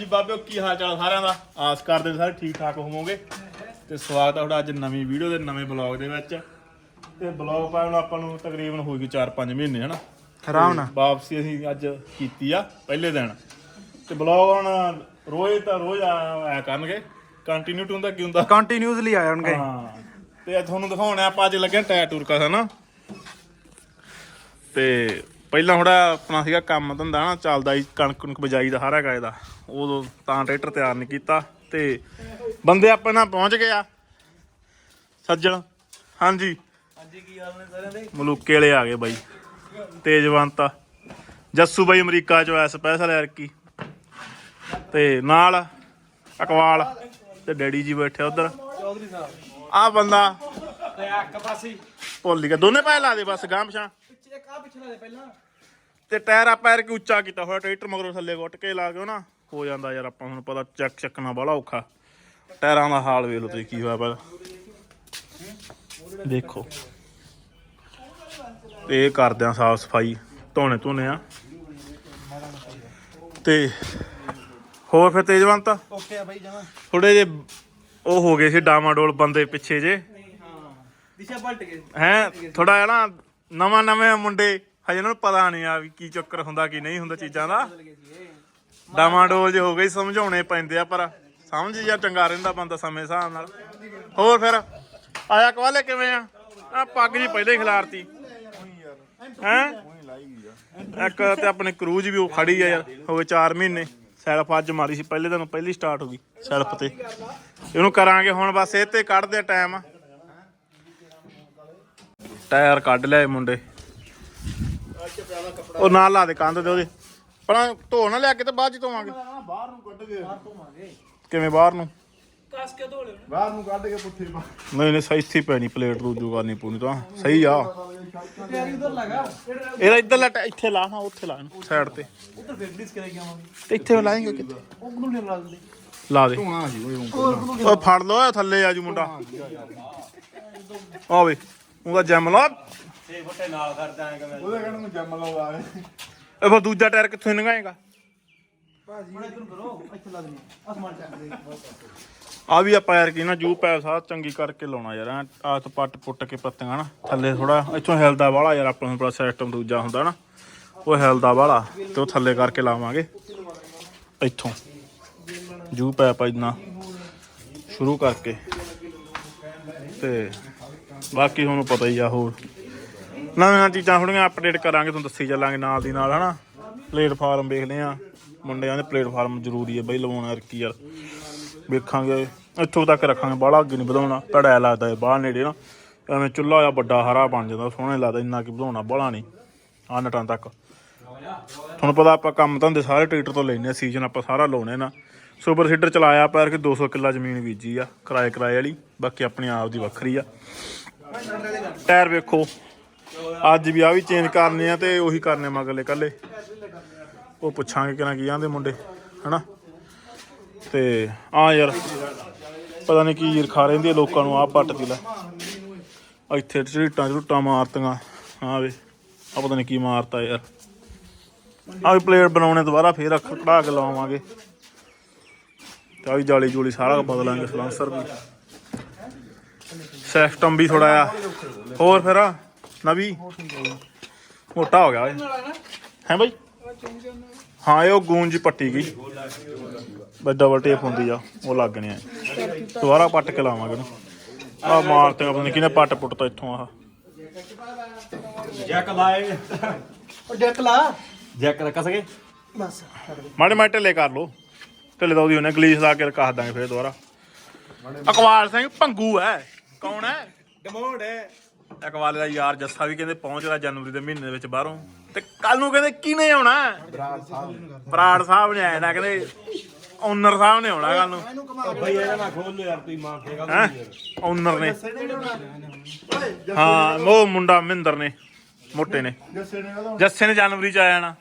ਜੀ ਬਾਬਿਓ ਕੀ ਹਾਲ ਚਾਲ ਸਾਰਿਆਂ ਦਾ? ਆਸ ਕਰਦੇ ਸਾਰੇ ਠੀਕ ਠਾਕ ਹੋਵੋਗੇ। ਤੇ ਸਵਾਗਤ ਹੈ ਤੁਹਾਡਾ ਅੱਜ ਨਵੀਂ ਵੀਡੀਓ ਦੇ ਨਵੇਂ ਬਲੌਗ ਦੇ ਵਿੱਚ। ਤੇ ਬਲੌਗ ਪਾਉਣ ਆਪਾਂ ਨੂੰ ਤਕਰੀਬਨ ਹੋ ਗਈ 4-5 ਮਹੀਨੇ ਹਨਾ? ਆਰਾਮ ਨਾਲ। ਵਾਪਸੀ ਅਸੀਂ ਅੱਜ ਕੀਤੀ ਆ ਪਹਿਲੇ ਦਿਨ। ਤੇ ਬਲੌਗ ਹੁਣ ਰੋਜ਼ ਤਾਂ ਰੋਜ਼ ਆਇਆ ਕਰਨਗੇ। ਕੰਟੀਨਿਊ ਟੂ ਦਾ ਕੀ ਹੁੰਦਾ? ਕੰਟੀਨਿਊਸਲੀ ਆ ਜਾਣਗੇ ਹਾਂ। ਤੇ ਅੱਜ ਤੁਹਾਨੂੰ ਦਿਖਾਉਣਾ ਆਪਾਂ ਅੱਜ ਲੱਗੇ ਟਾਇਰ ਟੂਰ ਕਾ ਹਨਾ? ਤੇ ਪਹਿਲਾਂ ਥੋੜਾ ਆਪਣਾ ਸੀਗਾ ਕੰਮ ਧੰਦਾ ਨਾ ਚੱਲਦਾ ਸੀ ਕਣਕ ਕਣਕ ਬਜਾਈ ਦਾ ਦਾ ਉਦੋਂ ਤਾਂ ਟਰੈਕਟਰ ਤਿਆਰ ਨਹੀਂ ਕੀਤਾ ਤੇ ਬੰਦੇ ਆਪਾਂ ਨਾਲ ਪਹੁੰਚ ਗਏ ਆ। ਸੱਜਣ। ਹਾਂਜੀ। ਹਾਂਜੀ ਕੀ ਹਾਲ ਨੇ ਸਾਰਿਆਂ ਦੇ ਮਲੂਕੇ ਵਾਲੇ ਆ ਗਏ ਬਾਈ। ਤੇਜਵੰਤ ਜੱਸੂ ਬਾਈ ਅਮਰੀਕਾ ਚੋਂ ਆਇਆ ਸਪੈਸ਼ਲ ਯਾਰ ਕੀ ਤੇ ਨਾਲ ਅਕਵਾਲ ਤੇ ਡੈਡੀ ਜੀ ਬੈਠੇ ਉਧਰ। ਚੌਧਰੀ ਸਾਹਿਬ ਆ ਬੰਦਾ। ਤੇ ਇੱਕ ਪਾਸੇ ਭੁੱਲ ਗਿਆ। ਦੋਨੇ ਪੈਸੇ ਲਾ ਦੇ ਬਸ ਗਾਮਸ਼ਾਂ ਪਿੱਛੇ ਇੱਕ ਆ ਪਿਛਲਾ ਦੇ ਪਹਿਲਾਂ ਤੇ ਟਾਇਰ ਆ ਪੈਰ ਕੇ ਉੱਚਾ ਕੀਤਾ ਹੋਇਆ, ਟਰੈਕਟਰ ਮਗਰੋਂ ਥੱਲੇ ਗੁੱਟ ਕੇ ਲਾ ਕੇ ਨਾ। ਹੋ ਜਾਂਦਾ ਯਾਰ ਆਪਾਂ ਨੂੰ ਪਤਾ ਚੱਕ ਚੱਕਣਾ ਬੜਾ ਔਖਾ। ਟਾਇਰਾਂ ਦਾ ਹਾਲ ਵੇਖ ਲਓ ਤੁਸੀਂ ਕੀ ਹੋਇਆ ਪਹਿਲਾਂ। ਦੇਖੋ। ਤੇ ਇਹ ਕਰਦੇ ਆ ਸਾਫ਼ ਸਫ਼ਾਈ ਧੋਣੇ ਧੋਣੇ ਆ। ਤੇ ਹੋਰ ਫਿਰ ਤੇਜਵੰਤ? ਓਕੇ ਆ ਬਾਈ ਜਮਾ ਥੋੜੇ ਜੇ ਉਹ ਹੋ ਗਏ ਸੀ ਡਾਮਾਡੋਲ ਬੰਦੇ ਪਿੱਛੇ ਜੇ। ਹਾਂ। ਦਿਸ਼ਾ ਪਲਟ ਗਏ। ਹੈ? ਥੋੜਾ ਜਿਹਾ ਨਾ ਨਵਾਂ ਨਵੇਂ ਮੁੰਡੇ ਹਜੇ ਇਹਨਾਂ ਨੂੰ ਪਤਾ ਨਹੀਂ ਆ ਵੀ ਕੀ ਚੱਕਰ ਹੁੰਦਾ ਕੀ ਨਹੀਂ ਹੁੰਦਾ ਚੀਜ਼ਾਂ ਦਾ। ਬਦਲ ਗਏ ਜੇ ਹੋ ਗਈ, ਸਮਝਾਉਣੇ ਪੈਂਦੇ ਆ, ਪਰ ਸਮਝ ਜਾ ਚੰਗਾ ਰਹਿੰਦਾ ਬੰਦਾ ਸਮੇਂ ਹਿਸਾਬ ਨਾਲ। ਹੋਰ ਫਿਰ, ਆਇਆ ਕਵਾਲੇ ਕਿਵੇਂ ਆ? ਆ ਪੱਗ ਜੀ ਪਹਿਲੇ ਖਿਲਾਰਤੀ। ਹੈ? ਇੱਕ ਤੇ ਆਪਣੇ ਕਰੂਜ ਵੀ ਉਹ ਖੜੀ ਆ ਯਾਰ ਹੋਵੇ 4 ਮਹੀਨੇ। ਸੈਲਫ ਅੱਜ ਮਾਰੀ ਸੀ, ਪਹਿਲੇ ਦਿਨ ਪਹਿਲੀ ਸਟਾਰਟ ਹੋ ਗਈ ਸੈਲਫ ਤੇ। ਇਹਨੂੰ ਕਰਾਂਗੇ ਹੁਣ ਬਸ ਇਹ ਤੇ ਕੱਢਦੇ ਟਾਈਮ ਟਾਇਰ ਕੱਢ ਲਿਆ ਮੁੰਡੇ। ਉਹ ਨਾਲ ਲਾ ਦੇ ਕੰਧ ਤੇ ਉਹਦੇ। ਪਰ ਧੋ ਨਾ ਲਿਆ ਕੇ ਤੇ ਬਾਅਦ ਚ ਧੋਵਾਂਗੇ। ਬਾਹਰ ਨੂੰ ਕੱਢ ਕੇ। ਘੁਮਾਗੇ ਕਿਵੇਂ ਬਾਹਰ ਨੂੰ? ਕਸ ਕੇ ਧੋ ਲਿਓ। ਬਾਹਰ ਨੂੰ ਕੱਢ ਕੇ ਪੁੱਠੇ ਪਾ ਨਹੀਂ ਨਹੀਂ ਸਹੀ ਇੱਥੇ ਪੈਣੀ ਪਲੇਟ ਰੂਜੂ ਕਰਨੀ ਪੂਣੀ ਤਾਂ। ਸਹੀ ਆ। ਤਿਆਰੀ ਉਧਰ ਲਗਾ। ਇਹਦਾ ਇੱਧਰ ਲਾ ਇੱਥੇ ਲਾ ਨਾ ਉੱਥੇ ਲਾ ਸਾਈਡ ਤੇ। ਉਧਰ ਫਿਰ ਡਿਸ ਕਰੇ ਗਿਆ ਮੈਂ ਤੇ ਇੱਥੇ ਲਾਏਂਗੇ ਕਿੱਥੇ? ਉਹ ਨੂੰ ਨਹੀਂ ਲਾ ਦਿੰਦੇ। ਲਾ ਦੇ। ਧੋਣਾ ਸੀ ਉਹ। ਉਹ ਫੜ ਲੋ ਇਹ ਥੱਲੇ ਆਜੂ ਮੁੰਡਾ। ਆਵੇ ਉਹਦਾ ਜੈਮ ਲਾ। ਉਹਦੇ ਕਹਿਣ ਨੂੰ ਜੰਮ ਲਵਾ ਇਹ ਫਿਰ ਦੂਜਾ ਟਾਇਰ ਕਿੱਥੋਂ ਨੰਗਾਏਗਾ ਹੁਣ ਇਧਰ ਕਰੋ ਇੱਥੇ ਲਾ ਦਿੰਦੇ ਅਸਮਾਨ ਚੱਕ ਦੇ। ਆ ਵੀ ਆਪਾਂ ਯਾਰ ਕੀ ਨਾ ਜੂ ਪੈਪ ਸਾਹ ਚੰਗੀ ਕਰਕੇ ਲਾਉਣਾ ਯਾਰ ਆਤ ਪੱਟ ਪੁੱਟ ਕੇ ਪੱਤੀਆਂ ਨਾ ਥੱਲੇ ਥੋੜਾ ਇੱਥੋਂ ਹਿਲਦਾ ਵਾਲਾ ਯਾਰ ਆਪਾਂ ਨੂੰ ਪੂਰਾ ਸਿਸਟਮ ਦੂਜਾ ਹੁੰਦਾ ਨਾ ਉਹ ਹਿਲਦਾ ਵਾਲਾ ਤੇ ਉਹ ਥੱਲੇ ਕਰਕੇ ਲਾਵਾਂਗੇ। ਇੱਥੋਂ। ਜੂ ਪੈਪ ਇਦਾਂ ਸ਼ੁਰੂ ਕਰਕੇ। ਤੇ ਬਾਕੀ ਤੁਹਾਨੂੰ ਪਤਾ ਹੀ ਆ ਹੋਰ। ਨਵੀਆਂ ਚੀਜ਼ਾਂ ਥੋੜੀਆਂ ਅਪਡੇਟ ਕਰਾਂਗੇ, ਤੁਹਾਨੂੰ ਦੱਸੀ ਚੱਲਾਂਗੇ ਨਾਲ ਦੀ ਨਾਲ, ਹਨਾ? ਪਲੇਟਫਾਰਮ ਵੇਖਦੇ ਆ। ਮੁੰਡਿਆਂ ਦੇ ਪਲੇਟਫਾਰਮ ਜ਼ਰੂਰੀ ਹੈ ਬਈ ਲਵਾਉਣਾ ਯਾਰ ਕੀ ਯਾਰ। ਵੇਖਾਂਗੇ, ਇੱਥੋਂ ਤੱਕ ਰੱਖਾਂਗੇ, ਬਾਹਲਾ ਅੱਗੇ ਨਹੀਂ ਵਧਾਉਣਾ। ਭੜਿਆ ਲੱਗਦਾ ਹੈ ਬਾਹਰ ਨੇੜੇ ਨਾ। ਐਵੇਂ ਚੁੱਲ੍ਹਾ ਆ ਵੱਡਾ ਹਰਾ ਬਣ ਜਾਂਦਾ, ਸੋਹਣਾ ਲੱਗਦਾ, ਇੰਨਾ ਕੀ ਵਧਾਉਣਾ, ਬਾਹਲਾ ਨਹੀਂ ਆ ਨਟਾਂ ਤੱਕ। ਤੁਹਾਨੂੰ ਪਤਾ ਆਪਾਂ ਕੰਮ ਧੰਦੇ ਸਾਰੇ ਟਰੈਕਟਰ ਤੋਂ ਲੈਨੇ ਆ ਸੀਜ਼ਨ ਆਪਾਂ ਸਾਰਾ ਲਾਉਣੇ ਨਾ। ਸੁਪਰ ਸੀਡਰ ਚਲਾਇਆ ਪੈਰ ਕੇ 200 ਕਿੱਲਾ ਜ਼ਮੀਨ ਬੀਜੀ ਆ ਕਿਰਾਏ ਕਿਰਾਏ ਵਾਲੀ। ਬਾਕੀ ਆਪਣੀ ਆਪ ਦੀ ਵੱਖਰੀ ਆ। ਟਾਇਰ ਵੇਖੋ। ਅੱਜ ਵੀ ਆ ਵੀ ਚੇਂਜ ਕਰਨੇ ਆ ਤੇ ਉਹੀ ਕਰਨੇ ਮਗਲੇ ਕੱਲੇ ਉਹ ਪੁੱਛਾਂਗੇ ਕਿਹਨਾਂ ਕੀ ਆਂਦੇ ਮੁੰਡੇ, ਹਨਾ? ਤੇ ਆ ਯਾਰ, ਪਤਾ ਨਹੀਂ ਕੀ ਈਰਖਾ ਰਹਿੰਦੀ ਆ ਲੋਕਾਂ ਨੂੰ ਆ ਪੱਟ ਦੀ ਲੈ। ਇੱਥੇ ਝੜੀਟਾਂ ਝੜੂਟਾਂ ਮਾਰਤੀਆਂ, ਆ ਵੇ ਆ ਪਤਾ ਨਹੀਂ ਕੀ ਮਾਰਤਾ ਯਾਰ। ਆ ਵੀ ਪਲੇਟ ਬਣਾਉਣੇ ਦੁਬਾਰਾ ਫੇਰ ਅੱਖ ਕਢਾ ਕੇ ਲਾਵਾਂਗੇ। ਤੇ ਵੀ ਜਾਲੀ ਜੂਲੀ ਸਾਰਾ ਬਦਲਾਂਗੇ, ਸਲਾਂਸਰ ਵੀ। ਸਿਸਟਮ ਵੀ ਥੋੜਾ ਆ ਹੋਰ ਫਿਰ? ਨਵੀ ਮੋਟਾ ਹੋ ਗਿਆ ਓਏ। ਹੈ ਬਾਈ? ਹਾਂ ਇਹ ਉਹ ਗੂੰਜ ਪੱਟੀ ਗਈ। ਬਸ ਡਬਲ ਟੇਪ ਹੁੰਦੀ ਆ ਉਹ ਲੱਗਣੇ ਆ। ਦੁਬਾਰਾ ਪੱਟ ਕੇ ਲਾਵਾਂਗੇ ਉਹਨੂੰ ਆ ਮਾਰ ਤੇ ਨਹੀਂ ਕਿਹਨੇ ਪੱਟ ਪੁੱਟਤਾ ਇੱਥੋਂ ਆਹ। ਜੈਕ ਲਾਏ। ਉਹ ਡੈਕ ਲਾ। ਜੈਕ ਰੱਖ ਸਕੇ? ਬਸ। ਮਾੜੇ ਮਾੜੇ ਢਿੱਲੇ ਕਰ ਲੋ ਢਿੱਲੇ ਤਾਂ ਉਹਦੀ ਉਹਨੇ ਗਲੀਸ ਲਾ ਕੇ ਰਖਾ ਦਾਂਗੇ ਫੇਰ ਦੁਬਾਰਾ। ਅਕਵਾਲ ਸਿੰਘ ਭੰਗੂ ਹੈ। ਕੌਣ ਹੈ? ਡਮੋਡ ਹੈ। ਅਕਵਾਲ ਦਾ ਯਾਰ ਜੱਸਾ ਵੀ ਕਹਿੰਦੇ ਪਹੁੰਚਦਾ ਜਨਵਰੀ ਦੇ ਮਹੀਨੇ ਦੇ ਵਿੱਚ ਬਾਹਰੋਂ। ਤੇ ਕੱਲ ਨੂੰ ਕਹਿੰਦੇ ਕਿਹਨੇ ਆਉਣਾ? ਬਰਾੜ ਸਾਹਿਬ। ਨੇ ਆਇਆ ਨਾ ਕਹਿੰਦੇ ਓਨਰ ਸਾਹਿਬ ਨੇ ਆਉਣਾ ਕੱਲ ਨੂੰ। ਬਈ ਇਹਦਾ ਨਾ ਖੋਲ ਲੋ ਯਾਰ ਤੁਸੀਂ ਮਾਂ ਫੇਗਾ ਹੈ ਓਨਰ ਨੇ ਹਾਂ ਉਹ ਮੁੰਡਾ ਮਹਿੰਦਰ ਨੇ ਮੋਟੇ ਨੇ। ਜੱਸੇ ਨੇ ਕਹਦਾ ਜੱਸੇ ਨੇ ਜਨਵਰੀ ਚ ਆ ਜਾਣਾ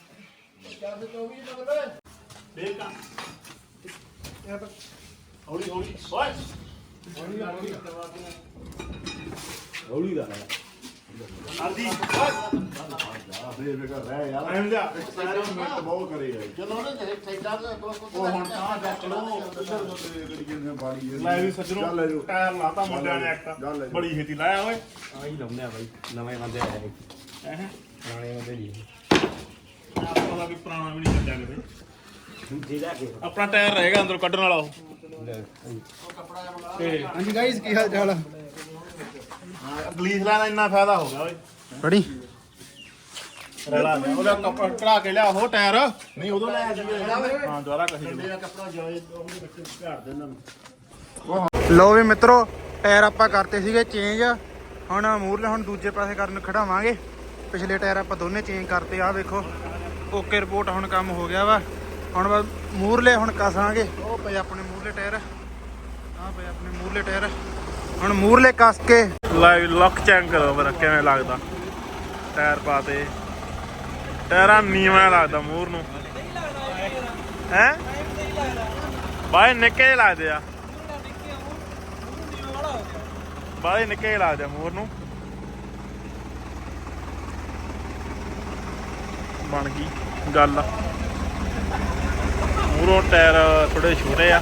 ਹੌਲੀ ਹੌਲੀ ਓਏ। ਹੌਲੀ ਦਾ ਆਂਦੀ ਬੇਫਿਕਰ ਰਹਿ ਯਾਰ ਐਂ ਲਿਆ ਐਕਸਪੈਰੀਮੈਂਟ ਬਹੁਤ ਕਰੇਗਾ ਚਲੋ ਨਾ ਉਹ ਹੁਣ ਤਾਂ ਚੱਕ ਲਓ ਉੱਧਰ ਬੰਦੇ ਜਿਹੜੀ ਕਹਿੰਦੇ ਬਾੜੀ ਲੈ ਵੀ ਸੱਜਣੋ ਟਾਇਰ ਲਾਤਾ ਮੁੰਡਿਆਂ ਨੇ ਇੱਕ ਬੜੀ ਛੇਤੀ ਲਾਇਆ ਓਏ ਆਹੀ ਲਾਉਂਦੇ ਆ ਬਾਈ ਨਵੇਂ ਬੰਦੇ ਆਏ ਐਹ ਪੁਰਾਣੇ ਬੰਦੇ ਨਹੀਂ ਆਪਾਂ ਦਾ ਵੀ ਪੁਰਾਣਾ ਵੀ ਨਹੀਂ ਛੱਡਿਆ ਕਿਤੇ ਆਪਣਾ ਟਾਇਰ ਰਹੇਗਾ ਅੰਦਰੋਂ ਕੱਢਣ ਵਾਲਾ ਉਹ। ਹਾਂਜੀ ਗਾਇਸ ਕੀ ਹਾਲ ਚਾਲ ਆ? ਦਾ ਇੰਨਾ ਫਾਇਦਾ ਹੋ ਗਿਆ ਓਏ। ਬੜੀ ਰਲਾ ਗਿਆ ਉਹਦਾ ਕੱਪੜਾ ਕਢਾ ਕੇ ਲਿਆ ਉਹ ਟਾਇਰ। ਨਹੀਂ ਉਦੋਂ ਲੈ ਜਾਈਏ ਹਾਂ ਦੁਬਾਰਾ ਕਹੀ ਮੇਰਾ ਕੱਪੜਾ ਜਾਏ ਉਹਦੇ ਵਿੱਚ ਝਾੜ ਦੇ ਇਹਨਾਂ ਨੂੰ ਲੋ ਵੀ ਮਿੱਤਰੋ ਟਾਇਰ ਆਪਾਂ ਕਰਤੇ ਸੀਗੇ ਚੇਂਜ ਹੁਣ ਮੂਰਲੇ ਹੁਣ ਦੂਜੇ ਪਾਸੇ ਕਰਨ ਖੜਾਵਾਂਗੇ। ਪਿਛਲੇ ਟਾਇਰ ਆਪਾਂ ਦੋਨੇ ਚੇਂਜ ਕਰਤੇ ਆ ਵੇਖੋ। ਓਕੇ ਰਿਪੋਰਟ ਹੁਣ ਕੰਮ ਹੋ ਗਿਆ ਵਾ। ਹੁਣ ਬਸ ਮੂਰਲੇ ਹੁਣ ਕਸਾਂਗੇ। ਉਹ ਪਏ ਆਪਣੇ ਮੂਰਲੇ ਟਾਇਰ। ਆ ਪਏ ਆਪਣੇ ਮੂਰਲੇ ਟਾਇਰ। ਹੁਣ ਮੂਰਲੇ ਕੱਸ ਕੇ ਲਾਈਵ ਲੁੱਕ ਚੈੱਕ ਕਰੋ ਫਿਰ ਕਿਵੇਂ ਲੱਗਦਾ? ਟਾਇਰ ਪਾਤੇ ਟਾਇਰਾਂ ਨੀਵਾਂ ਲੱਗਦਾ ਮੂਰ ਨੂੰ। ਹੈ? ਬਾਈ ਨਿੱਕੇ ਲੱਗਦੇ ਆ। ਬਾਈ ਨਿੱਕੇ ਲੱਗਦੇ ਆ ਮੂਰ ਨੂੰ। ਬਣ ਗਈ ਗੱਲ। ਮੂਰੋਂ ਟਾਇਰ ਥੋੜੇ ਛੋਟੇ ਆ।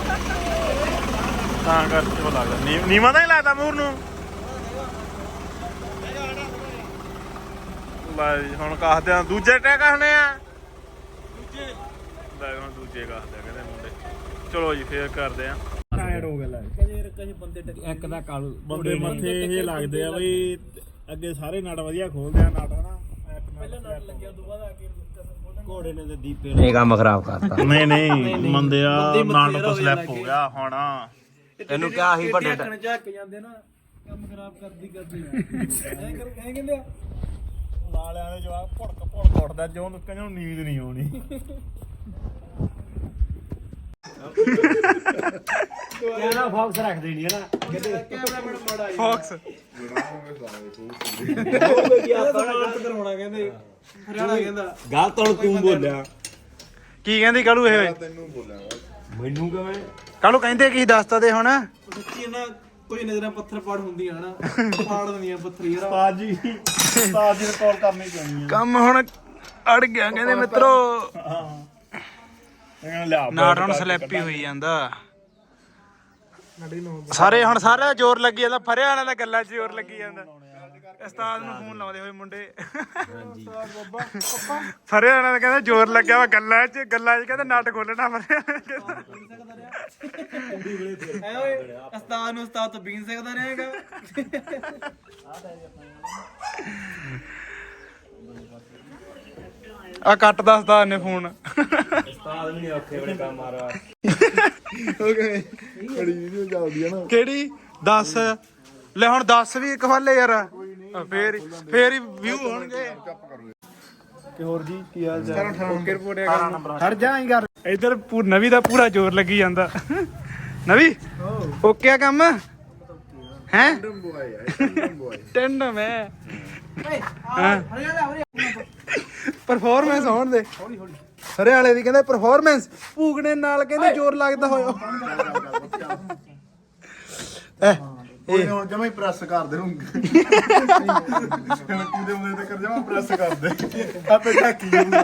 ਤਾਂ ਕਰਕੇ ਉਹ ਲੱਗਦਾ। ਨੀਵਾਂ ਦਾ ਹੀ ਲੱਗਦਾ ਮੂਰ ਨੂੰ? ਲੈ ਜੀ, ਹੁਣ ਕਹਦੇ ਆ। ਦੂਜੇ ਟੈ ਕਹਨੇ ਆ। ਦੂਜੇ। ਲੈ ਹੁਣ ਦੂਜੇ ਕਹਦੇ ਆ ਕਹਿੰਦੇ ਮੁੰਡੇ। ਚਲੋ ਜੀ ਫੇਰ ਕਰਦੇ ਆ। ਟਾਇਰ ਹੋ ਗਿਆ ਇੱਕ ਦਾ ਕਾਲੂ ਬੰਦੇ ਮੱਥੇ ਇਹ ਲੱਗਦੇ ਆ ਬਈ ਅੱਗੇ ਸਾਰੇ ਨਟ ਵਧੀਆ ਖੋਲਦੇ ਆ ਨਟ ਹਨਾ। ਪਹਿਲਾਂ ਨਟ ਲੱਗਿਆ ਤੋਂ ਬਾਅਦ ਘੋੜੇ ਨੇ ਤੇ ਦੀਪੇ ਨੇ ਇਹ ਕੰਮ ਖਰਾਬ ਕਰਤਾ। ਨਹੀਂ ਨਹੀਂ ਮੰਦੇ ਆ ਨਟ ਤੋਂ ਸਲਿੱਪ ਹੋ ਗਿਆ ਹੁਣ। ਤੈਨੂੰ ਕਿਹਾ ਸੀ ਵੱਡੇ ਝੱਕ ਜਾਂਦੇ ਨਾ ਕੰਮ ਖਰਾਬ ਕਰਦੀ ਕਰਦੀ ਐਂ ਕਰ ਐਂ ਕਹਿੰਦੇ ਆ ਨਾਲਿਆਂ ਦੇ ਜਵਾਬ ਭੁੜਕ ਭੁੜਕ ਉੱਠਦਾ ਜਿਉਂ ਨੂੰ ਕਹਿੰਦੇ ਨੀਂਦ ਨਹੀਂ ਆਉਣੀ। ਕਹਿੰਦਾ ਫੌਕਸ ਰੱਖ ਦੇਣੀ ਹੈ ਨਾ ਕੈਮਰਾਮੈਨ ਮੜਾ ਫੌਕਸ। ਕਰਾਉਣਾ ਕਹਿੰਦੇ। ਹਰਿਆਣਾ ਕਹਿੰਦਾ ਗਲਤ ਹੁਣ ਤੂੰ ਬੋਲਿਆ। ਕੀ ਕਹਿੰਦੀ ਕਾਲੂ ਇਹ? ਤੈਨੂੰ ਮੈਨੂੰ ਕਿਵੇਂ? ਕਾਲੂ ਕਹਿੰਦੇ ਕੀ ਦੱਸਤਾ ਦੇ ਹੁਣ? ਸੱਚੀ ਇਹਨਾਂ ਕੋਈ ਨਜ਼ਰਾਂ ਪੱਥਰ ਪਾੜ ਹੁੰਦੀਆਂ ਹਨਾ ਪਾੜ ਦਿੰਦੀਆਂ ਪੱਥਰ ਯਾਰ। ਤਾਜੀ ਤਾਜੀ ਨੂੰ ਕਾਲ ਕਰਨੀ ਪੈਣੀ ਆ। ਕੰਮ ਹੁਣ ਅੜ ਗਿਆ ਕਹਿੰਦੇ ਮਿੱਤਰੋ। ਇਹਨਾਂ ਲਿਆ ਨਾੜ ਹੁਣ ਸਲੈਪੀ ਹੋਈ ਜਾਂਦਾ। ਸਾਰੇ ਹੁਣ ਸਾਰਾ ਜ਼ੋਰ ਲੱਗੀ ਜਾਂਦਾ ਫਰਿਆ ਵਾਲਿਆਂ ਦਾ ਗੱਲਾਂ 'ਚ ਜ਼ੋਰ ਲੱਗੀ ਜਾਂਦਾ। ਉਸਤਾਦ ਨੂੰ ਫੋਨ ਲਾਉਂਦੇ ਹੋਏ ਮੁੰਡੇ। ਫਰਿਆ ਵਾਲਿਆਂ ਦਾ ਕਹਿੰਦਾ ਜ਼ੋਰ ਲੱਗਿਆ ਵਾ ਗੱਲਾਂ 'ਚ ਗੱਲਾਂ 'ਚ ਕਹਿੰਦਾ ਨਟ ਖੋਲਣਾ ਫਰਿਆ ਐ ਓਏ ਉਸਤਾਦ ਨੂੰ ਉਸਤਾਦ ਤੋਂ ਬੀਨ ਸਕਦਾ ਰਹੇਗਾ। ਆ ਕੱਟ ਦਾ ਉਸਤਾਦ ਨੇ ਫੋਨ। ਉਸਤਾਦ ਵੀ ਨਹੀਂ ਔਖੇ ਵੇਲੇ ਕੰਮ ਆ ਰਿਹਾ। ਓਕੇ ਬੜੀ ਵੀਡੀਓ ਚੱਲਦੀ ਹੈ ਨਾ। ਕਿਹੜੀ? 10 ਲੈ ਹੁਣ 10 ਵੀ ਇੱਕ ਵਾਲੇ ਯਾਰ। ਆ, ਫੇਰ ਫੇਰ ਹੀ ਵਿਊ ਹੋਣਗੇ। ਕਿ ਹੋਰ ਜੀ ਕੀ ਹਾਲ ਚਾਲ? ਓਕੇ ਰਿਪੋਰਟ ਹਟ ਜਾ ਹੀ ਕਰ ਇਧਰ ਪੂ ਨਵੀ ਦਾ ਪੂਰਾ ਜ਼ੋਰ ਲੱਗੀ ਜਾਂਦਾ। ਨਵੀ? ਓਕੇ ਆ ਕੰਮ? ਹੈ? ਬੋਏ ਹੈ। ਬੋਏ ਟੈਂਡ ਮੈਂ ਪਰਫਾਰਮੈਂਸ ਹੋਣ ਦੇ। ਹਰੇ ਵਾਲੇ ਦੀ ਕਹਿੰਦੇ ਪਰਫਾਰਮੈਂਸ ਭੂਗਣੇ ਨਾਲ ਕਹਿੰਦੇ ਜ਼ੋਰ ਲੱਗਦਾ ਹੋਇਆ। ਉਹ ਹੁਣ ਜਮਾ ਹੀ ਪ੍ਰੈਸ ਕਰ ਦੇ ਹੁਣ ਕਿਹਦੇ ਹੁੰਦੇ ਤੇ ਕਰ ਜਮਾ ਪ੍ਰੈਸ ਕਰ ਦੇ ਆਪੇ ਢਾਕੀ ਜਾਊਗਾ।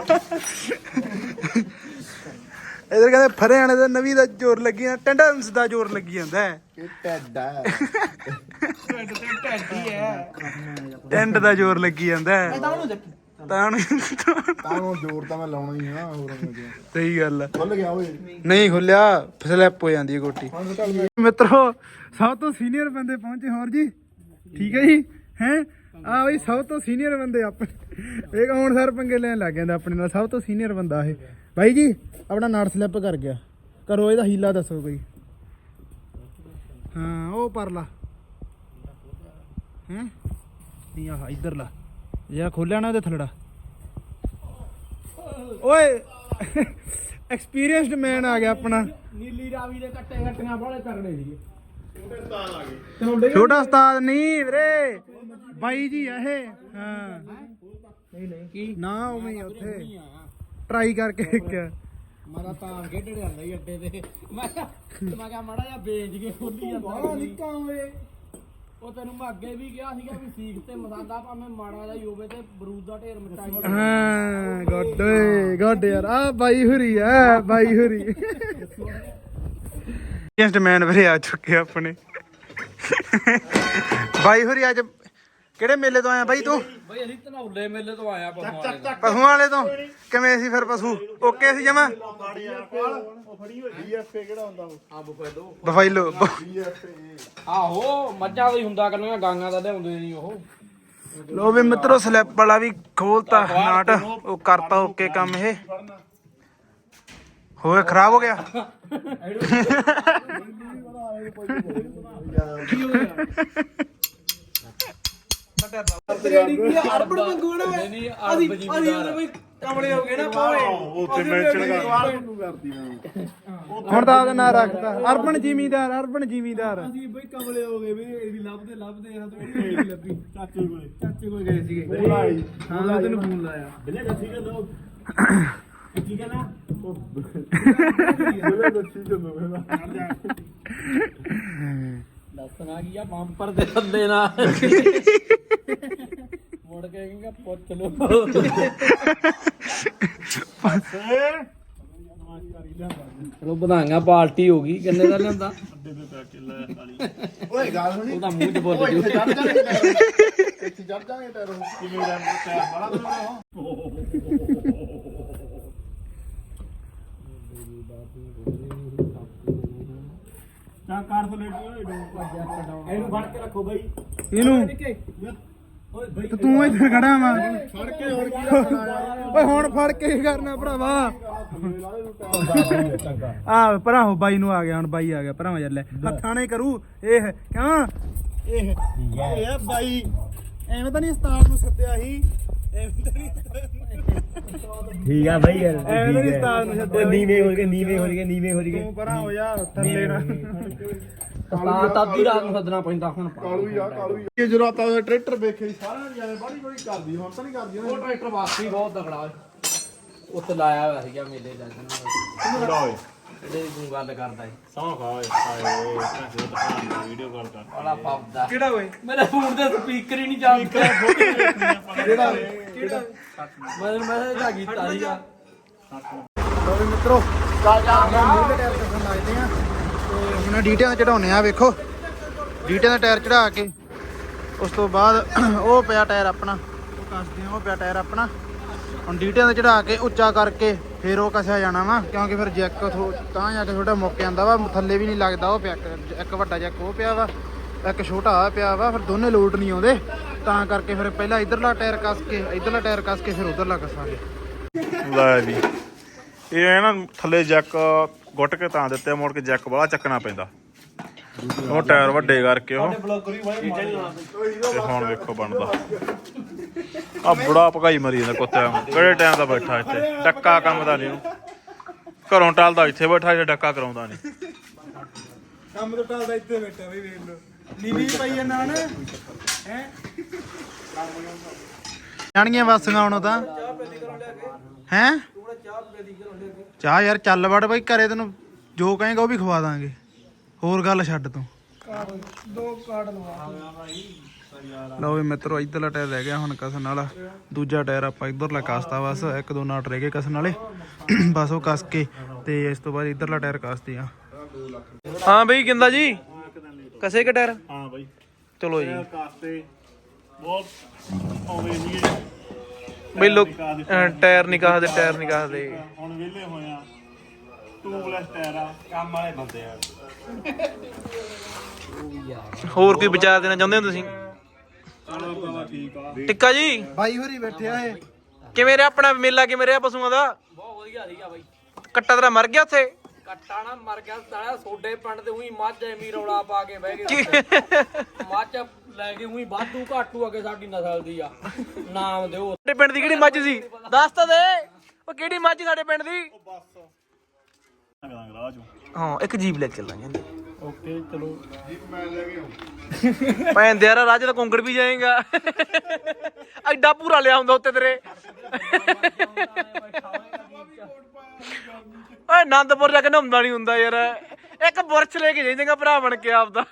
ਇਧਰ ਕਹਿੰਦੇ ਫਰੇ ਵਾਲੇ ਦਾ ਨਵੀ ਦਾ ਜ਼ੋਰ ਲੱਗੀ ਜਾਂਦਾ ਟੈਂਡੈਂਸ ਦਾ ਜ਼ੋਰ ਲੱਗੀ ਜਾਂਦਾ ਹੈ। ਇਹ ਟੈਡਾ ਟੈਂਡ ਦਾ ਜ਼ੋਰ ਲੱਗੀ ਜਾਂਦਾ ਹੈ। ਤਾਂ ਤਾਂ ਉਹ ਜ਼ੋਰ ਤਾਂ ਮੈਂ ਲਾਉਣਾ ਹੀ ਆ ਹੋਰ ਕਿਹਾ। ਸਹੀ ਗੱਲ ਹੈ ਖੁੱਲ ਗਿਆ ਓਏ। ਨਹੀਂ ਖੁੱਲਿਆ ਸਲਿੱਪ ਹੋ ਜਾਂਦੀ ਹੈ ਗੋਟੀ ਮਿੱਤਰੋ ਸਭ ਤੋਂ ਸੀਨੀਅਰ ਬੰਦੇ ਪਹੁੰਚੇ ਹੋਰ ਜੀ? ਠੀਕ ਹੈ ਜੀ? ਹੈ? ਆ ਬਈ ਸਭ ਤੋਂ ਸੀਨੀਅਰ ਬੰਦੇ ਆਪਣੇ। ਇਹ ਹੁਣ ਸਰ ਪੰਗੇ ਲੈਣ ਲੱਗ ਜਾਂਦਾ ਆਪਣੇ ਨਾਲ। ਸਭ ਤੋਂ ਸੀਨੀਅਰ ਬੰਦਾ ਇਹ। ਬਾਈ ਜੀ ਆਪਣਾ ਨਾਟ ਸਲਿੱਪ ਕਰ ਗਿਆ। ਕਰੋ ਇਹਦਾ ਹੀਲਾ ਦੱਸੋ ਕੋਈ। ਹਾਂ ਉਹ ਪਰਲਾ ਹੈ? ਨਹੀਂ ਆਹ ਇਧਰਲਾ ਜਿਹੜਾ ਖੋਲਿਆ ਨਾ ਉਹਦੇ ਥਲੜਾ। ਓਏ ਐਕਸਪੀਰੀਅੰਸਡ ਮੈਨ ਆ ਗਿਆ ਆਪਣਾ। ਨੀਲੀ ਰਾਵੀ ਦੇ ਕੱਟੇ ਕੱਟੀਆਂ ਬਾਲੇ ਕਰਨੇ ਸੀਗੇ। ਛੋਟਾ ਉਸਤਾਦ ਨਹੀਂ ਵੀਰੇ। ਬਾਈ ਜੀ ਆ ਇਹ। ਹਾਂ। ਨਹੀਂ ਨਹੀਂ। ਕੀ? ਨਾ ਉਵੇਂ ਹੀ ਆ ਉੱਥੇ। ਟਰਾਈ ਕਰਕੇ ਦੇਖਿਆ ਮਾਰਾ ਤਾਂ ਖੇਡਣ ਜਾਂਦਾ ਹੀ ਅੱਡੇ ਤੇ। ਮੈਂ ਕਿਹਾ ਮੈਂ ਕਿਹਾ ਮਾੜਾ ਜਿਹਾ ਵੇਚ ਕੇ ਖੋਲੀ ਜਾਂਦਾ ਬਾਹਲਾ ਨਿੱਕਾ ਓਏ। ਉਹ ਤੈਨੂੰ ਮੈਂ ਅੱਗੇ ਵੀ ਕਿਹਾ ਸੀਗਾ ਵੀ ਸੀਖ ਤੇ ਮਸਾਲਾ ਭਾਵੇਂ ਮਾੜਾ ਜਿਹਾ ਹੀ ਹੋਵੇ ਤੇ ਬਰੂਦ ਦਾ ਢੇਰ ਮਚਾਈ ਜਾਓ। ਹਾਂ ਗੁੱਡ ਓਏ ਗੁੱਡ ਯਾਰ ਆ ਬਾਈ ਹੁਰੀ ਆ ਬਾਈ ਹੁਰੀ ਜੈਂਟਲਮੈਨ ਵੀਰੇ ਆ ਚੁੱਕੇ ਆਪਣੇ ਬਾਈ ਹੁਰੀ ਅੱਜ ਕਿਹੜੇ ਮੇਲੇ ਤੋਂ ਆਇਆ ਬਾਈ ਤੂੰ? ਬਈ ਅਸੀਂ ਧਨੌਲੇ ਮੇਲੇ ਤੋਂ ਆਇਆ ਪਸ਼ੂਆਂ ਵਾਲੇ ਤੋਂ। ਪਸ਼ੂਆਂ ਵਾਲੇ ਤੋਂ? ਕਿਵੇਂ ਸੀ ਫਿਰ ਪਸ਼ੂ? ਓਕੇ ਸੀ ਜਮਾ? ਉਹ ਫੜੀ ਹੋਈ ਡੀਐਫਏ ਕਿਹੜਾ ਹੁੰਦਾ ਉਹ ਆ ਬੁਫੇ ਦੋ ਬਫਾਈਲੋ ਡੀਐਫਏ ਆਹੋ ਮੱਝਾਂ ਦਾ ਹੀ ਹੁੰਦਾ ਕਰਨੀਆਂ ਗਾਂਗਾ ਦਾ ਲਿਆਉਂਦੇ ਨਹੀਂ ਉਹ। ਲੋ ਵੀ ਮਿੱਤਰੋ ਸਲਿੱਪ ਵਾਲਾ ਵੀ ਖੋਲਤਾ ਨਾਟ। ਉਹ ਕਰਤਾ ਓਕੇ ਕੰਮ ਇਹ। ਹੋਏ ਖਰਾਬ ਹੋ ਗਿਆ? ਅਰਬਨ ਮੰਗੂ ਨਾ ਨਹੀਂ ਨਹੀਂ ਅਸੀਂ ਅਰਬ ਅਸੀਂ ਜ਼ਿਮੀਦਾਰ ਬਈ ਕਮਲੇ ਹੋ ਗਏ ਨਾ ਪਾਵੇ ਉੱਥੇ ਮੈਂਸ਼ਨ ਕਰਦੀ ਹੁਣ ਤਾਂ ਉਹਦਾ ਨਾਂ ਰੱਖਤਾ। ਅਰਬਨ ਜ਼ਿਮੀਦਾਰ ਅਰਬਨ ਜ਼ਿਮੀਦਾਰ। ਅਸੀਂ ਬਈ ਕਮਲੇ ਹੋ ਗਏ ਵੀ ਇਹਦੀ ਲੱਭਦੇ ਲੱਭਦੇ ਆ ਤਾਂ ਲੱਭੀ। ਚਾਚੇ ਕੋਲੇ। ਚਾਚੇ ਕੋਲੇ ਗਏ ਸੀਗੇ। ਹਾਂ ਮੈਂ ਤੈਨੂੰ ਫੋਨ ਲਾਇਆ। ਦੱਸਣਾ ਕੀ ਆ ਬੰਪਰ ਦੇ ਥੱਲੇ ਨਾ। ਮੁੜ ਕੇ ਕਹਿੰਗਾ ਪੁੱਛ ਲੋ। ਚਲੋ ਵਧਾਈਆਂ ਪਾਰਟੀ ਹੋ ਗਈ। ਕਿੰਨੇ ਦਾ ਲਿਆਂਦਾ? ਓਏ ਗੱਲ ਸੁਣੀ। ਉਹਦਾ ਮੂੰਹ ਚ ਬੋਲ ਜੂ। ਇੱਥੇ ਚੜ ਜਾਣਗੇ ਟਾਇਰ। ਇੱਥੇ ਚੜ ਉਹ। ਕਿਵੇਂ ਦਾ ਟਾਇਰ ਬੜਾ ਦੂਰ ਇਹਨੂੰ ਫੜ ਕੇ ਰੱਖੋ ਬਾਈ। ਇਹਨੂੰ? ਤੇ ਤੂੰ ਇੱਥੇ ਖੜਾ ਵਾ। ਫੜ ਕੇ ਹੋਰ ਕੀ ਓਏ ਹੁਣ ਫੜ ਕੇ ਕੀ ਕਰਨਾ ਭਰਾਵਾ? ਆ ਭਰਾਓ ਬਾਈ ਨੂੰ ਆ ਗਿਆ ਹੁਣ ਬਾਈ ਆ ਗਿਆ। ਭਰਾਵਾ ਯਾਰ ਲੈ ਹੱਥਾਂ ਨੇ ਕਰੂ। ਇਹ ਕਿਉਂ? ਇਹ ਬਾਈ। ਐਵੇਂ ਤਾਂ ਨਹੀਂ ਉਸਤਾਦ ਨੂੰ ਸੱਦਿਆ ਸੀ ਐਵੇਂ ਤਾਂ ਨਹੀਂ ਠੀਕ ਆ ਬਾਈ ਯਾਰ ਐਵੇਂ ਤਾਂ ਨਹੀਂ ਉਸਤਾਦ ਨੂੰ ਸੱਦਿਆ ਨੀਵੇਂ ਹੋ ਗਏ ਨੀਵੇਂ ਹੋ ਗਏ ਨੀਵੇਂ ਹੋ ਗਏ। ਤੂੰ ਪਰਾਂ ਹੋ ਜਾ ਥੱਲੇ ਨਾ ਤਾਂ ਤਾਦੀ ਰਾਤ ਨੂੰ ਸੱਦਣਾ ਪੈਂਦਾ ਹੁਣ। ਕਾਲੂ ਹੀ ਆ ਕਾਲੂ ਹੀ। ਇਹ ਜਦੋਂ ਆਪਾਂ ਟਰੈਕਟਰ ਵੇਖੇ ਸਾਰਿਆਂ ਨੇ ਜਾਣੇ ਬੜੀ ਬੜੀ ਕਰਦੀ ਹੁਣ ਤਾਂ ਨਹੀਂ ਕਰਦੀ ਉਹ ਟਰੈਕਟਰ ਵਾਸੀ ਬਹੁਤ ਤਗੜਾ ਉੱਥੇ ਲਾਇਆ ਹੋਇਆ ਸੀਗਾ ਮੇਲੇ ਦਾ। ਬੜਾ ਓਏ ਜਿਹੜੇ ਤੂੰ ਗੱਲ ਕਰਦਾ ਸੀ? ਸੌਂ ਖਾ ਓਏ ਹਾਏ ਓਏ ਦਾ ਤਾਂ ਵੀਡੀਓ ਕਾਲ ਕਰ ਬੜਾ ਪੱਬਦਾ। ਕਿਹੜਾ ਓਏ? ਮੇਰੇ ਫੋਨ ਦੇ ਸਪੀਕਰ ਹੀ ਨਹੀਂ ਚੱਲਦਾ। ਕਿਹੜਾ ਕਿਹੜਾ? ਮੈਂ ਮੈਸੇਜ ਤਾਂ ਕੀਤਾ ਸੀਗਾ। ਲੋ ਵੀ ਮਿੱਤਰੋ ਮੂਹਰੇ ਟਾਇਰ ਕੱਢਣ ਲੱਗਦੇ ਆ। ਤੇ ਹੁਣ ਡੀਟਿਆਂ ਚੜਾਉਨੇ ਆ ਵੇਖੋ। ਡੀਟਿਆਂ ਦਾ ਟਾਇਰ ਚੜਾ ਕੇ ਉਸ ਤੋਂ ਬਾਅਦ ਉਹ ਪਿਆ ਟਾਇਰ ਆਪਣਾ। ਉਹ ਕੱਸਦੇ ਆ ਉਹ ਪਿਆ ਟਾਇਰ ਆਪਣਾ। ਹੁਣ ਡੀਟਿਆਂ ਦਾ ਚੜਾ ਕੇ ਉੱਚਾ ਕਰਕੇ ਫਿਰ ਉਹ ਕਸਿਆ ਜਾਣਾ ਵਾ, ਕਿਉਂਕਿ ਫਿਰ ਜੈਕ ਤਾਂ ਜਾ ਕੇ ਥੋੜਾ ਮੁੱਕ ਜਾਂਦਾ ਵਾ ਥੱਲੇ ਵੀ ਨਹੀਂ ਲੱਗਦਾ ਉਹ ਪਿਆ, ਇੱਕ- ਵੱਡਾ ਜੈਕ ਉਹ ਪਿਆ ਵਾ, ਇੱਕ ਛੋਟਾ ਆ ਪਿਆ ਵਾ, ਫਿਰ ਦੋਨੇ ਲੋਡ ਨਹੀਂ ਆਉਂਦੇ, ਤਾਂ ਕਰਕੇ ਫਿਰ ਪਹਿਲਾਂ ਇਧਰਲਾ ਟਾਇਰ ਕੱਸ ਕੇ, ਇਧਰਲਾ ਟਾਇਰ ਕੱਸ ਕੇ ਫਿਰ ਉਧਰਲਾ ਕੱਸਾਂਗੇ। ਲੈ ਵੀ ਇਹ ਨਾ ਥੱਲੇ ਜੈਕ ਗੁੱਟ ਕੇ ਤਾਂ ਦਿੱਤੇ, ਮੁੜ ਕੇ ਜੈਕ ਵਾਲਾ ਚੱਕਣਾ ਪੈਂਦਾ। ਉਹ ਟਾਇਰ ਵੱਡੇ ਕਰਕੇ ਉਹ। ਤੇ ਹੁਣ ਵੇਖੋ ਬਣਦਾ। ਆ ਬੁੜਾ ਭਗਾਈ ਮਰੀ ਜਾਂਦਾ ਕੁੱਤਿਆਂ ਨੂੰ ਕਿਹੜੇ ਟਾਈਮ ਦਾ ਬੈਠਾ ਇੱਥੇ? ਡੱਕਾ ਕੰਮ ਦਾ ਨਹੀਂ ਉਹਨੂੰ ਘਰੋਂ ਟਲਦਾ ਇੱਥੇ ਬੈਠਾ ਜੇ ਡੱਕਾ ਕਰਾਉਂਦਾ ਨਹੀਂ। ਕੰਮ ਤੋਂ ਟਲਦਾ ਇੱਥੇ ਬੈਠਾ ਬਈ ਵੇਖ ਲੋ ਨੀਵੀਂ ਪਈ ਜਾਂਦਾ ਨਾ ਹੈ? ਜਾਣਗੀਆਂ ਵਾਸੀਆਂ ਹੁਣ ਤਾਂ। ਹੈ? ਚਾਹ ਯਾਰ ਚੱਲ ਵੜ ਬਈ ਘਰੇ ਤੈਨੂੰ ਜੋ ਕਹੇਗਾ ਉਹ ਵੀ ਖਵਾ ਦਾਂਗੇ। ਹੋਰ ਗੱਲ ਛੱਡ ਤੂੰ। ਦੋ ਕਾਰਡ ਲਵਾ ਲਓ ਵੀ ਮਿੱਤਰੋ ਇਧਰਲਾ ਟਾਇਰ ਰਹਿ ਗਿਆ ਹੁਣ ਕਸਣ ਵਾਲਾ। ਦੂਜਾ ਟਾਇਰ ਆਪਾਂ ਇਧਰਲਾ ਕਸਤਾ ਬਸ ਇੱਕ ਦੋ ਨਾਟ ਰਹਿ ਗਏ ਕਸਣ ਵਾਲੇ। ਬਸ ਉਹ ਕਸ ਕੇ ਤੇ ਇਸ ਤੋਂ ਬਾਅਦ ਇਧਰਲਾ ਟਾਇਰ ਕਸਦੇ ਆ। ਹਾਂ ਬਈ ਕਿੰਦਾ ਜੀ? ਕਸੇ ਕ ਟਾਇਰ? ਹਾਂ ਬਾਈ। ਚਲੋ ਜੀ। ਕਾਸਤੇ ਬਹੁਤ ਆਉਂਦੇ ਨਹੀਂ ਬਈ ਲੋਕ ਟਾਇਰ ਨਹੀਂ ਕਸਦੇ ਟਾਇਰ ਨਹੀਂ ਕਸਦੇ ਹੁਣ ਵਿਹਲੇ ਹੋਏ ਆ। ਟੂਬਲੈਸ ਟਾਇਰ ਆ ਕੰਮ ਵਾਲੇ ਬੰਦੇ ਆ। ਹੋਰ ਕੋਈ ਵਿਚਾਰ ਦੇਣਾ ਚਾਹੁੰਦੇ ਹੋ ਤੁਸੀਂ? ਚਲੋ ਬਾਬਾ ਠੀਕ ਆ। ਟਿੱਕਾ ਜੀ? ਬਾਈ ਹੋਰੀ ਬੈਠੇ ਆ ਇਹ। ਕਿਵੇਂ ਰਿਹਾ ਆਪਣਾ ਮੇਲਾ ਕਿਵੇਂ ਰਿਹਾ ਪਸ਼ੂਆਂ ਦਾ? ਬਹੁਤ ਵਧੀਆ ਸੀਗਾ ਬਾਈ। ਕੱਟਾ ਤੇਰਾ ਮਰ ਗਿਆ ਉੱਥੇ? ਕੱਟਾ ਨਾ ਮਰ ਗਿਆ ਸਾਲਾ ਸੋਡੇ ਪਿੰਡ ਤੇ ਉਹੀ ਮੱਝ ਐਵੇਂ ਰੌਲਾ ਪਾ ਕੇ ਬਹਿ ਗਏ ਮੱਝ ਲੈ ਕੇ ਉਹੀ ਵਾਧੂ ਘਾਟੂ ਅਗੇ ਸਾਡੀ ਨਸਲ ਦੀ ਆ। ਨਾਮ ਦਿਓ। ਸਾਡੇ ਪਿੰਡ ਦੀ ਕਿਹੜੀ ਮੱਝ ਸੀ? ਦੱਸ ਤਾਂ ਦੇ। ਉਹ ਕਿਹੜੀ ਮੱਝ ਸਾਡੇ ਪਿੰਡ ਦੀ? ਹਾਂ ਇੱਕ ਜੀਪ ਲੈ ਕੇ ਚੱਲਾਂਗੇ ਓਕੇ ਚਲੋ। ਮੈਂ ਲੈ ਕੇ ਆਉਂ ਭੈਣ ਦੇ ਯਾਰ ਰਾਜ ਦਾ ਕੁੰਗੜ ਵੀ ਜਾਏਗਾ। ਐਡਾ ਪੂਰਾ ਲਿਆ ਹੁੰਦਾ ਉੱਤੇ ਤੇਰੇ। ਓਏ ਆਨੰਦਪੁਰ ਜਾ ਕੇ ਨਹਾਉਂਦਾ ਨਹੀਂ ਹੁੰਦਾ ਯਾਰ। ਇੱਕ ਬੁਰਸ਼ ਲੈ ਕੇ ਜਾਈਂਗਾ ਭਰਾ ਬਣ ਕੇ ਆਪਦਾ।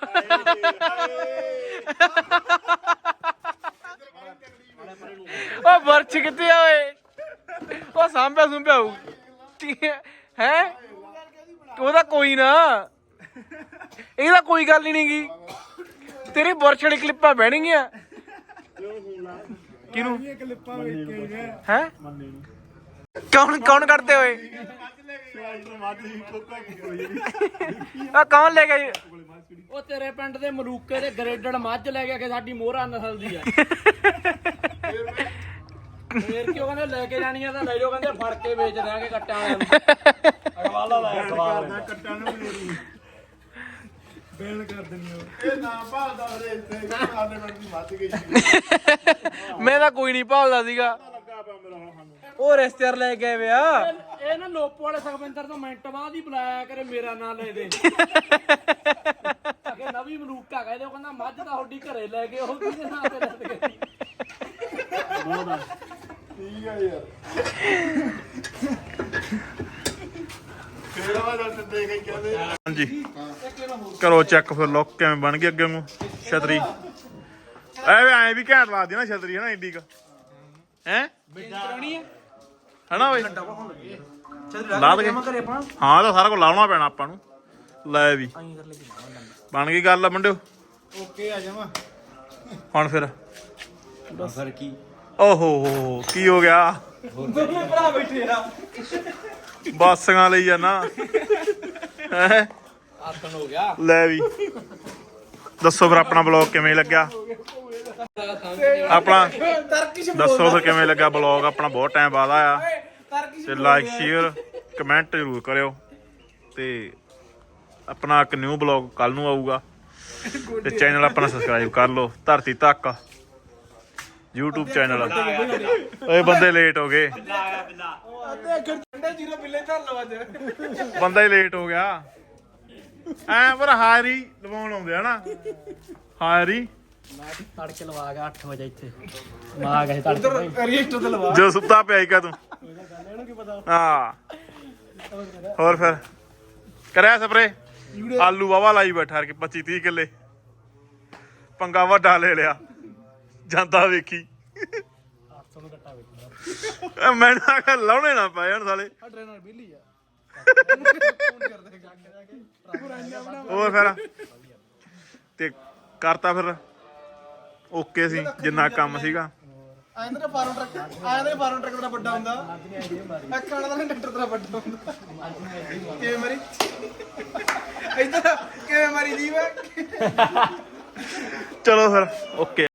ਉਹ ਬੁਰਸ਼ ਕਿੱਥੇ ਆ ਓਏ? ਉਹ ਸਾਂਭਿਆ ਸੁੰਭਿਆ ਹੋਊ ਹੈ? ਉਹਦਾ ਕੋਈ ਨਾ। ਇਹਦਾ ਕੋਈ ਗੱਲ ਹੀ ਨਹੀਂਗੀ। ਤੇਰੀ ਵਾਲੀ ਕਲਿੱਪਾਂ ਬਹਿਣਗੀਆਂ। ਕਿਹਨੂੰ? ਕਲਿੱਪਾਂ ਵੇਖ ਕੇ ਗਏ ਹੈ। ਕੌਣ ਕੌਣ ਕੱਢਦੇ ਹੋਏ ਆ ਕੌਣ ਲੈ ਗਿਆ ਉਹ ਤੇਰੇ ਪਿੰਡ ਦੇ ਮਲੂਕੇ ਦੇ ਗ੍ਰੇਡਡ ਮੱਝ ਲੈ ਗਿਆ ਕਿ ਸਾਡੀ ਮੋਹਰਾ ਨਸਲ ਦੀ ਆ। ਫੇਰ ਕਿਉਂ ਕਹਿੰਦੇ ਲੈ ਕੇ ਜਾਣੀ ਆ ਤਾਂ ਲੈ ਜਾਓ ਕਹਿੰਦੇ ਫੜ ਕੇ ਵੇਚ ਦਿਆਂਗੇ ਕੱਟਾਂ ਵਾਲਿਆਂ ਨੂੰ। ਅਗਵਾਲਾ ਲਾਇਆ ਸਵਾਲ ਕੱਟਾਂ ਨੂੰ ਮੇਰੀ ਬੈਨ ਕਰ ਦਿੰਦੇ ਹੋ। ਇਹ ਨਾ ਭਾਲਦਾ ਉਹਦੇ ਇੱਥੇ ਸਾਡੇ ਪਿੰਡ ਦੀ ਮੱਝ ਗਈ। ਸੀ ਮੈਂ ਤਾਂ ਕੋਈ ਨਹੀਂ ਭਾਲਦਾ ਸੀਗਾ। ਉਹ ਰਿਸ਼ਤੇਦਾਰ ਲੈ ਕੇ ਆਏ ਵੇ ਆ। ਇਹ ਨਾ ਲੋਪੋ ਵਾਲੇ ਸੁਖਵਿੰਦਰ ਤੋਂ ਮਿੰਟ ਬਾਅਦ ਹੀ ਬੁਲਾਇਆ ਕਰੇ ਮੇਰਾ ਨਾਂ ਲੈ ਦੇ। ਅਗੇ ਨਵੀਂ ਮਲੂਕਾ ਕਹਿੰਦੇ ਉਹ ਕਹਿੰਦਾ ਮੱਝ ਤਾਂ ਤੁਹਾਡੀ ਘਰੇ ਲੈ ਗਏ ਉਹ ਕਿਹਦੇ ਨਾਂ ਤੇ ਲੈ ਗਏ ਠੀਕ ਆ ਯਾਰ। ਫੇਰ ਆ ਜੱਟ ਦੇ ਕੇ ਕਹਿੰਦੇ। ਹਾਂਜੀ। ਕਰੋ ਚੈੱਕ ਫਿਰ ਲੁੱਕ ਕਿਵੇਂ ਬਣ ਗਈ ਅੱਗੇ ਨੂੰ ਛਤਰੀ। ਐਵੇਂ ਐ ਵੀ ਘੈਂਟ ਲੱਗਦੀ ਨਾ ਛਤਰੀ ਹੈ ਨਾ ਇੰਡੀ ਕ। ਹੈ? ਹਨਾ ਓਏ ਲਾ ਦੇ। ਹਾਂ ਤਾਂ ਸਾਰਾ ਕੁਝ ਲਾਉਣਾ ਪੈਣਾ ਆਪਾਂ ਨੂੰ। ਲੈ ਵੀ। ਬਣ ਗਈ ਗੱਲ ਆ ਮੁੰਡਿਓ। ਓਕੇ ਆ ਜਾਵਾਂ ਹੁਣ ਫਿਰ। ਫਿਰ ਕੀ? ਓਹੋ ਹੋ ਕੀ ਹੋ ਗਿਆ? ਦੋਨੇ ਭਰਾ ਬੈਠੇ ਆ ਬਾਸਾਂ ਲਈ ਜਾਣਾ ਹੈ ਆਤਨ ਹੋ? ਗਿਆ ਲੈ ਵੀ। ਦੱਸੋ ਫਿਰ ਆਪਣਾ ਬਲੌਗ ਕਿਵੇਂ ਲੱਗਿਆ? ਆਪਣਾ ਦੱਸੋ ਫਿਰ ਕਿਵੇਂ ਲੱਗਾ ਬਲੌਗ? ਆਪਣਾ ਬਹੁਤ ਟਾਈਮ ਬਾਅਦ ਆਇਆ। ਤੇ ਲਾਈਕ ਸ਼ੇਅਰ ਕਮੈਂਟ ਜ਼ਰੂਰ ਕਰਿਓ। ਤੇ ਆਪਣਾ ਇੱਕ ਨਿਊ ਬਲੌਗ ਕੱਲ ਨੂੰ ਆਊਗਾ। ਤੇ ਚੈਨਲ ਆਪਣਾ ਸਬਸਕ੍ਰਾਈਬ ਕਰ ਲਓ। ਧਰਤੀ ਤੱਕ। YouTube ਚੈਨਲ ਓਏ ਬੰਦੇ ਲੇਟ ਹੋ ਗਏ। ਅੱਧੇ ਅੱਖਰ ਠੰਡੇ ਜੀਰੋ ਬਿੱਲੇ ਧਰ ਲਓ ਅੱਜ। ਬੰਦਾ ਹੀ ਲੇਟ ਹੋ ਗਿਆ। ਐ ਪਰ ਹਾਰੀ ਲਵਾਉਣ ਆਉਂਦੇ ਹਨਾ ਹਾਰੀ ਤੜਕੇ ਲਵਾ ਗਿਆ 8 ਵਜੇ ਇੱਥੇ। ਮਾ ਗਏ ਤੜਕੇ ਰਜਿਸਟਰ ਤੇ ਲਵਾ। ਜੋ ਸੁੱਤਾ ਪਿਆ ਸੀਗਾ ਤੂੰ। ਹਾਂ। ਹੋਰ ਫਿਰ? ਕਰਿਆ ਸਪਰੇ ਆਲੂ ਵਾਵਾ ਲਾਈ ਬੈਠਾ ਕਿ 25 30 ਕਿੱਲੇ। ਪੰਗਾ ਵੱਡਾ ਲੈ ਲਿਆ। ਜਾਂਦਾ ਵੇਖੀ। ਮੈਂ ਨਾ ਕਿ ਲਾਉਣੇ ਨਾ ਪਏ ਹਣ ਸਾਲੇ। ਟ੍ਰੇਨਰ ਬਿੱਲੀ ਆ। ਹੋਰ ਫਿਰ। ਤੇ ਕਰਤਾ ਫਿਰ। ਓਕੇ ਸੀ ਜਿੰਨਾ ਕੰਮ ਸੀਗਾ। ਆਂਦੇ ਨੇ ਫਾਰਮ ਟਰੱਕ ਆਂਦੇ ਫਾਰਮ ਟਰੱਕ ਤੇਰਾ ਵੱਡਾ ਹੁੰਦਾ। ਵਾਲਾ ਤਾਂ ਟਰੈਕਟਰ ਤੇਰਾ ਵੱਡਾ ਹੁੰਦਾ। ਕਿਵੇਂ ਮਰੀ? ਇਧਰ ਕਿਵੇਂ ਮਰੀ ਜੀਵ ਚਲੋ ਫਿਰ ਓਕੇ।